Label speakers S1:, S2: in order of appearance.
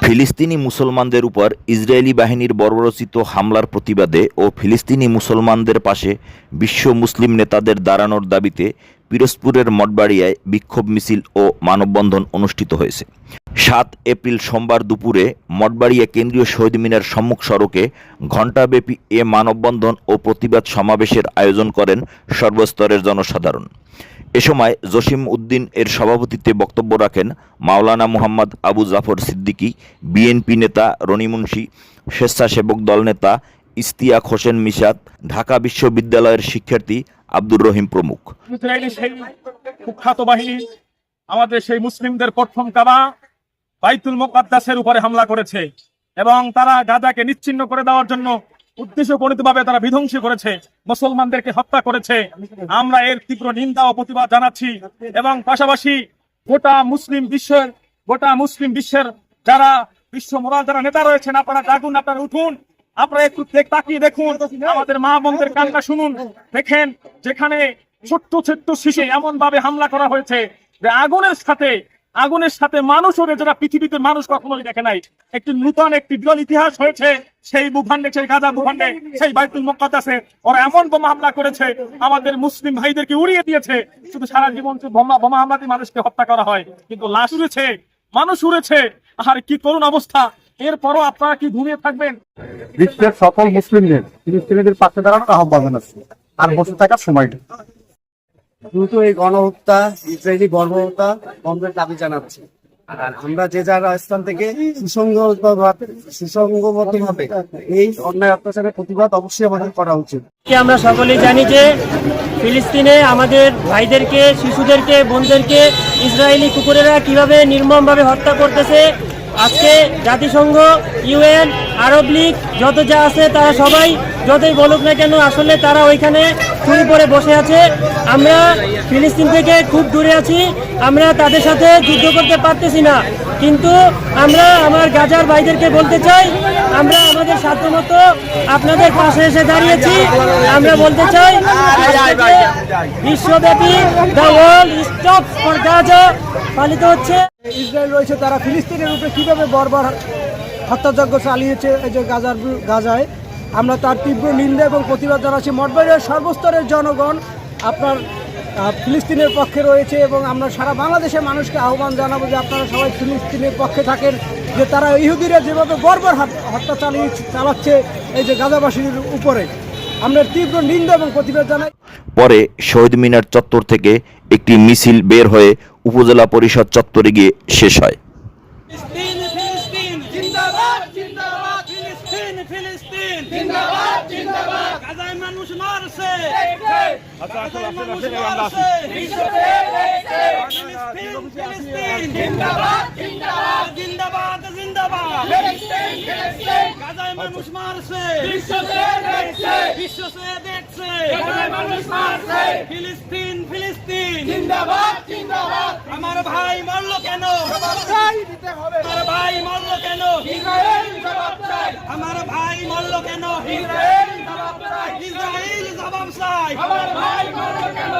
S1: ফিলিস্তিন
S2: মুসলমানদের উপর ইসরায়েলি বাহিনীর বর্বরচিত হামলার প্রতিবাদে ও ফিলিস্তিনি মুসলমানদের পাশে বিশ্ব মুসলিম নেতাদের দাঁড়ানোর দাবিতে পিরোজপুরের মঠবাড়িয়ায় বিক্ষোভ মিছিল ও মানববন্ধন অনুষ্ঠিত হয়েছে। সাত এপ্রিল সোমবার দুপুরে মঠবাড়িয়া কেন্দ্রীয় শহীদ মিনার সম্মুখ সড়কে ঘণ্টাব্যাপী এ মানববন্ধন ও প্রতিবাদ সমাবেশের আয়োজন করেন সর্বস্তরের জনসাধারণ। এ সময় জসিম উদ্দিন এর সভাপতিত্বে বক্তব্য রাখেন মাওলানা মুহাম্মদ আবু জাফর সিদ্দিকী, বিএনপি নেতা রনি মুন্সি, স্বেচ্ছাসেবক দল নেতা ইস্তিয়াক হোসেন মিশাদ ঢাকা বিশ্ববিদ্যালয়ের শিক্ষার্থী আব্দুর রহিম প্রমুখ।
S3: আমাদের সেই মুসলিমদের প্রথম কাবা বাইতুল মোকাদ্দাসের উপরে হামলা করেছে এবং তারা গাজাকে নিচ্ছিন্ন করে দেওয়ার জন্য উদ্দেশ্য ভাবে তারা বিধ্বংসী করেছে, মুসলমানদেরকে হত্যা করেছে। আমরা এর তীব্র নিন্দা ও প্রতিবাদ জানাচ্ছি এবং পাশাপাশি গোটা মুসলিম বিশ্বের, গোটা মুসলিম বিশ্বের যারা বিশ্ব মোরাল যারা নেতা রয়েছেন, আপনারা জাগুন, আপনারা উঠুন। আপনারা একটু তাকিয়ে দেখুন। আমাদের মা বোনদের কান্না শুনুন। দেখেন, যেখানে ছোট্ট ছোট্ট শিশু এমন ভাবে হামলা করা হয়েছে যে আগুনের সাথে আগুনের সাথে মানুষ ওরে যারা পৃথিবীতে মানুষ কখনোই দেখে নাই, একটি নূতন একটি বিরল ইতিহাস হয়েছে, সেই ভূখণ্ডে, সেই গাজা ভূখণ্ডে, সেই বাইতুল মোকাদ্দাসে ওরা এমন বোমা হামলা করেছে, আমাদের মুসলিম ভাইদেরকে উড়িয়ে দিয়েছে, শুধু সারা জীবন বোমা বোমা হামলাতে মানুষকে হত্যা করা হয়, কিন্তু লাশ উড়েছে, মানুষ উড়েছে, আর কি করুণ অবস্থা, এরপরও আপনারা কি ঘুমিয়ে থাকবেন?
S4: বিশ্বের সকল মুসলিমদের ফিলিস্তিনিদের পাশে দাঁড়ানোর আহ্বান জানাচ্ছি, আর বসে থাকার সময়টা।
S5: দ্রুত এই গণহত্যা, ইসরায়েলি গণহত্যা বন্ধের দাবি জানাচ্ছি। আর আমরা যে যার স্থান থেকে সুসংগতভাবে সুসংগবদ্ধভাবে এই অন্যায় অত্যাচারের প্রতিবাদ অবশ্যই আমাদের করা উচিত।
S6: আমরা সকলেই জানি যে ফিলিস্তিনে আমাদের ভাইদেরকে, শিশুদেরকে, বোনদেরকে ইসরায়েলি কুকুরেরা কীভাবে নির্মমভাবে হত্যা করতেছে আজকে জাতিসংঘ, ইউএন, আরব লীগ, যত যা আছে তারা সবাই যতই বলুক না কেন আসলে তারা ওইখানে চুরি করে বসে আছে। আমরা ফিলিস্তিন থেকে খুব দূরে আছি। আমরা তাদের সাথে যুদ্ধ করতে পারতেছি না। কিন্তু আমরা আমার গাজার ভাইদেরকে বলতে চাই, আমরা আমাদের সাধ্যমতো আপনাদের পাশে এসে দাঁড়িয়েছি। আমরা বলতে চাই, বিশ্বব্যাপী the world stop for Gaza পালিত হচ্ছে।
S7: ইসরায়েল রয়েছে, তারা ফিলিস্তিনের উপরে কীভাবে বর্বর হত্যাযজ্ঞ চালিয়েছে এই যে গাজার গাজায়? আমরা তার তীব্র নিন্দা এবং প্রতিবাদ জানাচ্ছি। মঠবাড়িয়ার সর্বস্তরের জনগণ আপনার ফিলিস্তিনের পক্ষে রয়েছে এবং আমরা সারা বাংলাদেশের মানুষকে আহ্বান জানাব যে আপনারা সবাই ফিলিস্তিনের পক্ষে থাকেন যে তারা ইহুদিরা যেভাবে বর্বর হাত- হত্যা চালিয়ে চালাচ্ছে এই যে গাজাবাসীর উপরে। আমরা তীব্র নিন্দা এবং প্রতিবাদ জানাই।
S2: পরে শহীদ মিনার চত্বর থেকে একটি মিছিল বের হয়ে উপজেলা পরিষদ চত্বরে গিয়ে শেষ হয়।
S1: জিন্দাবাদ জিন্দাবাদ। গাজায় মানুষ মারছে। গাজায় মানুষ মারছে। ফিলিস্তিন ফিলিস্তিন। জিন্দাবাদ জিন্দাবাদ। জিন্দাবাদ জিন্দাবাদ। ফিলিস্তিন ফিলিস্তিন। গাজায় মানুষ মারছে। বিশ্ব দেখছে বিশ্ব দেখছে। গাজায় মানুষ মারছে। ফিলিস্তিন ফিলিস্তিন। জিন্দাবাদ জিন্দাবাদ। আমার ভাই মরলো কেন? আমার ভাই মরল কেন? আমার ভাই মরল কেন ইসরায়েল জবাব চাই আমার ভাই মরল কেন